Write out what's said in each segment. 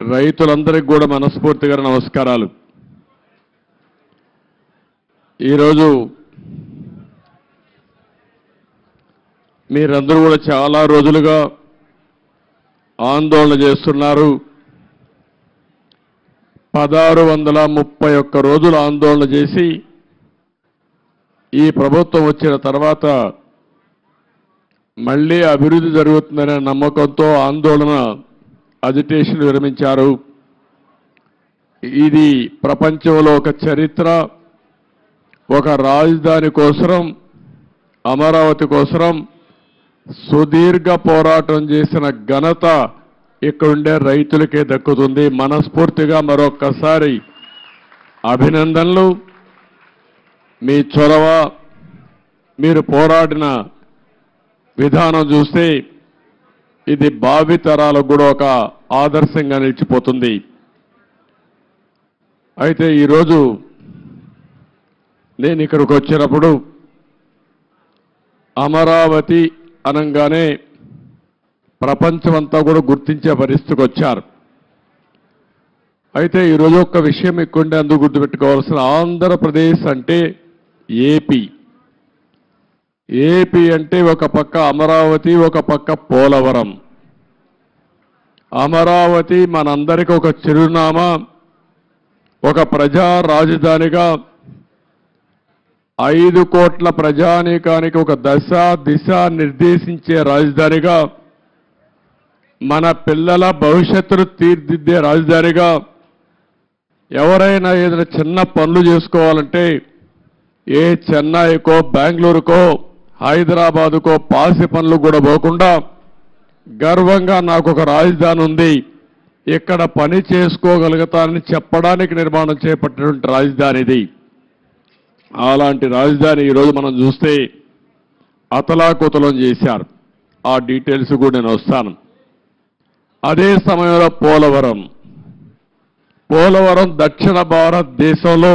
రైతులందరికీ కూడా మనస్ఫూర్తిగా నమస్కారాలు. ఈరోజు మీరందరూ కూడా చాలా రోజులుగా ఆందోళన చేస్తున్నారు. పదహారు వందల ముప్పై ఒక్క రోజులు ఆందోళన చేసి ఈ ప్రభుత్వం వచ్చిన తర్వాత మళ్ళీ అభివృద్ధి జరుగుతుందనే నమ్మకంతో ఆందోళన అజిటేషన్ విరమించారు. ఇది ప్రపంచంలో ఒక చరిత్ర ఒక రాజధాని కోసరం అమరావతి కోసరం సుదీర్ఘ పోరాటం చేసిన ఘనత ఇక్కడుండే రైతులకే దక్కుతుంది. మనస్ఫూర్తిగా మరొక్కసారి అభినందనలు. మీ చొరవ మీరు పోరాడిన విధానం చూస్తే ఇది భావితరాలకు కూడా ఒక ఆదర్శంగా నిలిచిపోతుంది. అయితే ఈరోజు నేను ఇక్కడికి వచ్చినప్పుడు అమరావతి అనగానే ప్రపంచమంతా కూడా గుర్తించే పరిస్థితికి వచ్చారు. అయితే ఈరోజు ఒక్క విషయం ఎక్కువంటే అందుకు గుర్తుపెట్టుకోవాల్సిన ఆంధ్రప్రదేశ్ అంటే ఏపీ. ఏపీ అంటే ఒక పక్క అమరావతి ఒక పక్క పోలవరం. అమరావతి మనందరికి ఒక చిరునామా ఒక ప్రజా రాజధానిగా ఐదు కోట్ల ప్రజానీకానికి ఒక దశ దిశ నిర్దేశించే రాజధానిగా మన పిల్లల భవిష్యత్తును తీర్దిద్దే రాజధానిగా ఎవరైనా ఏదైనా చిన్న పనులు చేసుకోవాలంటే ఏ చెన్నైకో బెంగళూరుకో హైదరాబాదుకో పాసి పనులు కూడా పోకుండా గర్వంగా నాకు ఒక రాజధాని ఉంది. ఇక్కడ పని చేసుకోగలుగుతానని చెప్పడానికి నిర్మాణం చేపట్టినటువంటి రాజధాని ఇది. అలాంటి రాజధాని ఈరోజు మనం చూస్తే అతలాకుతలం చేశారు. ఆ డీటెయిల్స్ కూడా నేను వస్తాను. అదే సమయంలో పోలవరం. పోలవరం దక్షిణ భారతదేశంలో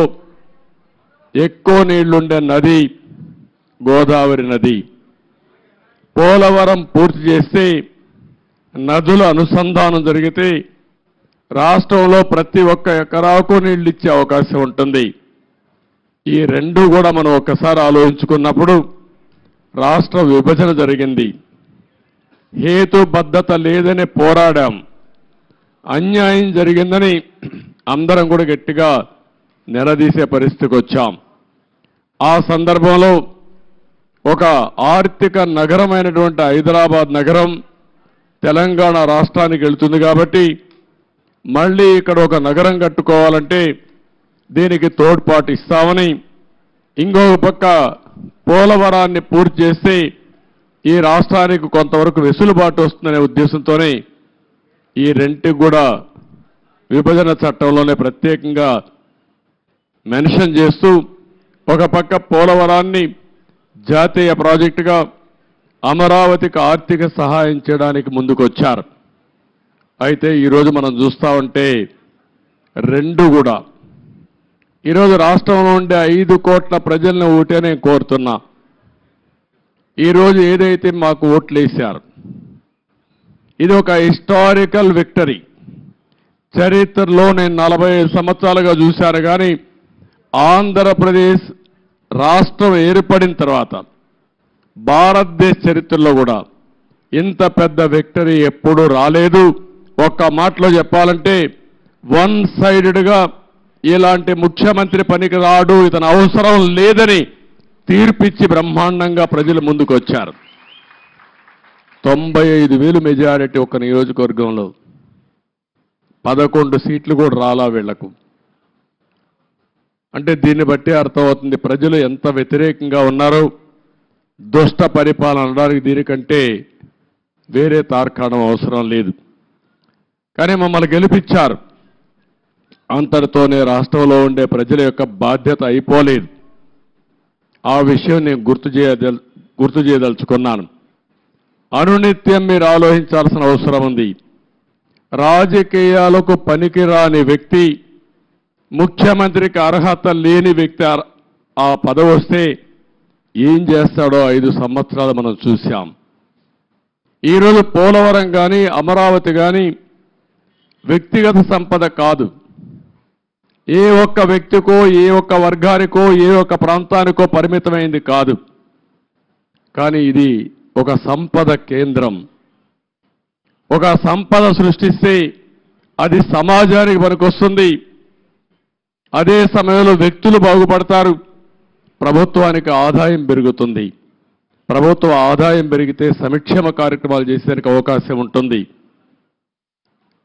ఎక్కువ నీళ్ళుండే నది గోదావరి నది. పోలవరం పూర్తి చేస్తే నదుల అనుసంధానం జరిగితే రాష్ట్రంలో ప్రతి ఒక్క ఎకరాకు నీళ్ళు ఇచ్చే అవకాశం ఉంటుంది. ఈ రెండు కూడా మనం ఒక్కసారి ఆలోచించుకున్నప్పుడు రాష్ట్ర విభజన జరిగింది. హేతుబద్ధత లేదని పోరాడాం. అన్యాయం జరిగిందని అందరం కూడా గట్టిగా నిలదీసే పరిస్థితికి వచ్చాం. ఆ సందర్భంలో ఒక ఆర్థిక నగరమైనటువంటి హైదరాబాద్ నగరం తెలంగాణ రాష్ట్రానికి వెళుతుంది కాబట్టి మళ్ళీ ఇక్కడ ఒక నగరం కట్టుకోవాలంటే దీనికి తోడ్పాటు ఇస్తామని ఇంకొక పక్క పోలవరాన్ని పూర్తి చేస్తే ఈ రాష్ట్రానికి కొంతవరకు వెసులుబాటు వస్తుందనే ఉద్దేశంతోనే ఈ రెంటికి కూడా విభజన చట్టంలోనే ప్రత్యేకంగా మెన్షన్ చేస్తూ ఒక పక్క పోలవరాన్ని జాతీయ ప్రాజెక్టుగా అమరావతికి ఆర్థిక సహాయం చేయడానికి ముందుకొచ్చారు. అయితే ఈరోజు మనం చూస్తా ఉంటే రెండు కూడా. ఈరోజు రాష్ట్రంలో ఉండే ఐదు కోట్ల ప్రజల్ని ఓటే నేను కోరుతున్నా. ఈరోజు ఏదైతే మాకు ఓట్లు వేశారు ఇది ఒక హిస్టారికల్ విక్టరీ. చరిత్రలో నేను నలభై ఐదు సంవత్సరాలుగా చూశాను కానీ ఆంధ్రప్రదేశ్ రాష్ట్రం ఏర్పడిన తర్వాత భారతదేశ చరిత్రలో కూడా ఇంత పెద్ద విక్టరీ ఎప్పుడూ రాలేదు. ఒక్క మాటలో చెప్పాలంటే వన్ సైడెడ్గా ఇలాంటి ముఖ్యమంత్రి పనికి రాడు ఇతను అవసరం లేదని తీర్పిచ్చి బ్రహ్మాండంగా ప్రజలు ముందుకు వచ్చారు. తొంభై ఐదు వేలు మెజారిటీ ఒక నియోజకవర్గంలో పదకొండు సీట్లు కూడా రాలా వీళ్ళకు. అంటే దీన్ని బట్టి అర్థమవుతుంది ప్రజలు ఎంత వ్యతిరేకంగా ఉన్నారో దుష్ట పరిపాలన అనడానికి దీనికంటే వేరే తార్కాణం అవసరం లేదు. కానీ మమ్మల్ని గెలిపించారు. అంతటితోనే రాష్ట్రంలో ఉండే ప్రజల యొక్క బాధ్యత అయిపోలేదు. ఆ విషయం నేను గుర్తు చేయదల్ గుర్తు చేయదలుచుకున్నాను. అనునిత్యం మీరు ఆలోచించాల్సిన అవసరం ఉంది. రాజకీయాలకు పనికిరాని వ్యక్తి ముఖ్యమంత్రికి అర్హత లేని వ్యక్తి ఆ పదవి వస్తే ఏం చేస్తాడో ఐదు సంవత్సరాలు మనం చూశాం. ఈరోజు పోలవరం కానీ అమరావతి కానీ వ్యక్తిగత సంపద కాదు. ఏ ఒక్క వ్యక్తికో ఏ ఒక్క వర్గానికో ఏ ఒక్క ప్రాంతానికో పరిమితమైంది కాదు. కానీ ఇది ఒక సంపద కేంద్రం. ఒక సంపద సృష్టిస్తే అది సమాజానికి పనికొస్తుంది. అదే సమయంలో వ్యక్తులు బాగుపడతారు. ప్రభుత్వానికి ఆదాయం పెరుగుతుంది. ప్రభుత్వ ఆదాయం పెరిగితే సంక్షేమ కార్యక్రమాలు చేసేందుకు అవకాశం ఉంటుంది.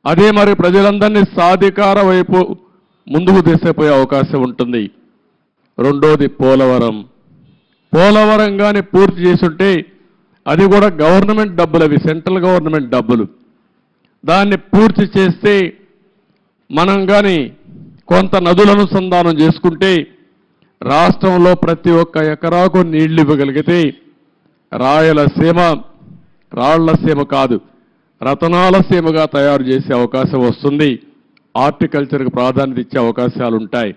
అదే మరి ప్రజలందరినీ సాధికార వైపు ముందుకు తీసేపోయే అవకాశం ఉంటుంది. రెండోది పోలవరం. పోలవరం కానీ పూర్తి చేసుంటే అది కూడా గవర్నమెంట్ డబ్బులు అవి సెంట్రల్ గవర్నమెంట్ డబ్బులు. దాన్ని పూర్తి చేస్తే మనం కానీ కొంత నదుల అనుసంధానం చేసుకుంటే రాష్ట్రంలో ప్రతి ఒక్క ఎకరాకు నీళ్ళు ఇవ్వగలిగితే రాయలసీమ రాళ్ళసీమ కాదు రతనాల సీమగా తయారు చేసే అవకాశం వస్తుంది. హార్టికల్చర్కి ప్రాధాన్యత ఇచ్చే అవకాశాలు ఉంటాయి